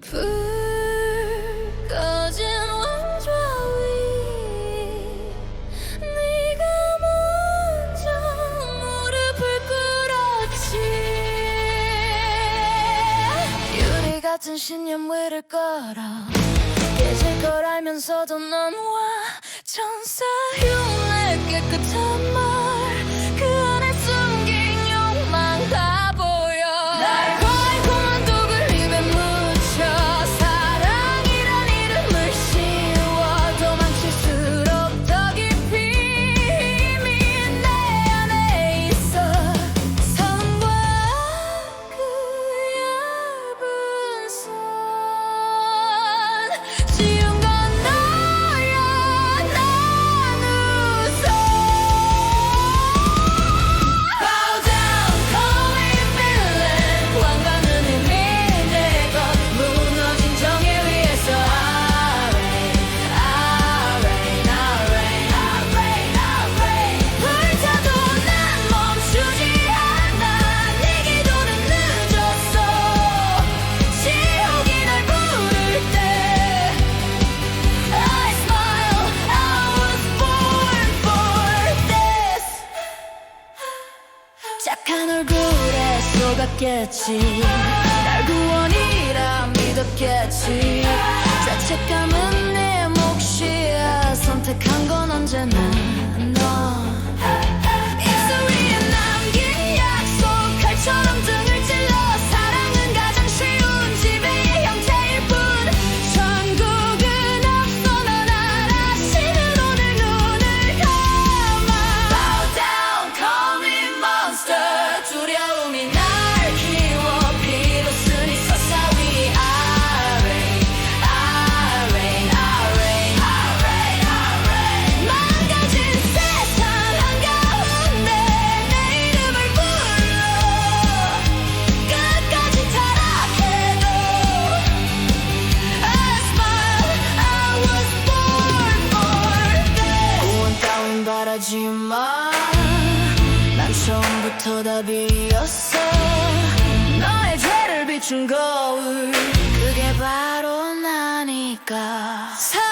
불 꺼진 왕좌 위. 네가 먼저 무릎을 꿇었지. 유리 같은 신념을 걸어 깨질 걸 알면서도 넌와 천사 흉내 깨끗한 말 몰랐겠지. 날 구원이라 믿었겠지. 자책감은 내 몫이야. 선택한 건 언제나. 거짓말 난 처음부터 답이었어. 너의 죄를 비춘 거울. 그게 바로 나니까. 사.